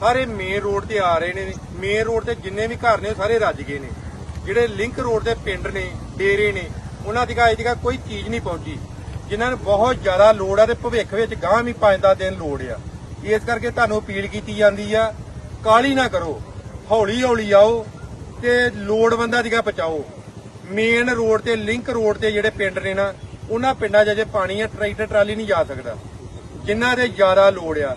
ਸਾਰੇ main road ਤੇ ਆ ਰਹੇ ਨੇ। ਮੇਨ ਰੋਡ ਤੇ ਜਿੰਨੇ ਵੀ ਘਰ ਨੇ ਉਹ ਸਾਰੇ ਰੱਜ ਗਏ ਨੇ। ਜਿਹੜੇ ਲਿੰਕ ਰੋਡ ਦੇ ਪਿੰਡ ਨੇ, ਡੇਰੇ ਨੇ, ਉਹਨਾਂ ਦੀ ਅਜੇ ਤੱਕ ਕੋਈ ਚੀਜ਼ ਨਹੀਂ ਪਹੁੰਚੀ। ਜਿਨ੍ਹਾਂ ਨੂੰ ਬਹੁਤ ਜ਼ਿਆਦਾ ਲੋੜ ਆ ਤੇ ਭਵਿੱਖ ਵਿੱਚ ਗਾਂ ਵੀ 5-10 ਦਿਨ ਲੋੜ ਆ। ਇਸ ਕਰਕੇ ਤੁਹਾਨੂੰ ਅਪੀਲ ਕੀਤੀ ਜਾਂਦੀ ਆ ਕਾਲੀ ਨਾ ਕਰੋ। ਹੌਲੀ ਹੌਲੀ ਆਓ ਤੇ ਲੋੜਵੰਦਾਂ ਦੀਆਂ ਬਚਾਓ ਮੇਨ ਰੋਡ ਤੇ ਲਿੰਕ ਰੋਡ ਤੇ ਜਿਹੜੇ ਪਿੰਡ ਨੇ ਨਾ, ਉਹਨਾਂ ਪਿੰਡਾਂ 'ਚ ਅਜੇ ਪਾਣੀ ਆ ਟਰੈਕਟਰ, ਟਰਾਲੀ ਨਹੀਂ ਜਾ ਸਕਦਾ। ਜਿਨ੍ਹਾਂ ਦੇ ਜ਼ਿਆਦਾ ਲੋੜ ਆ।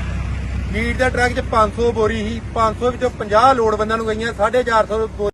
ਫੀਡ ਦਾ ਟਰੱਕ 'ਚ 500 ਬੋਰੀ ਸੀ। 500 ਵਿੱਚੋਂ 50 ਲੋੜਵੰਦਾਂ ਨੂੰ ਗਈਆਂ 450 ਬੋਰੀ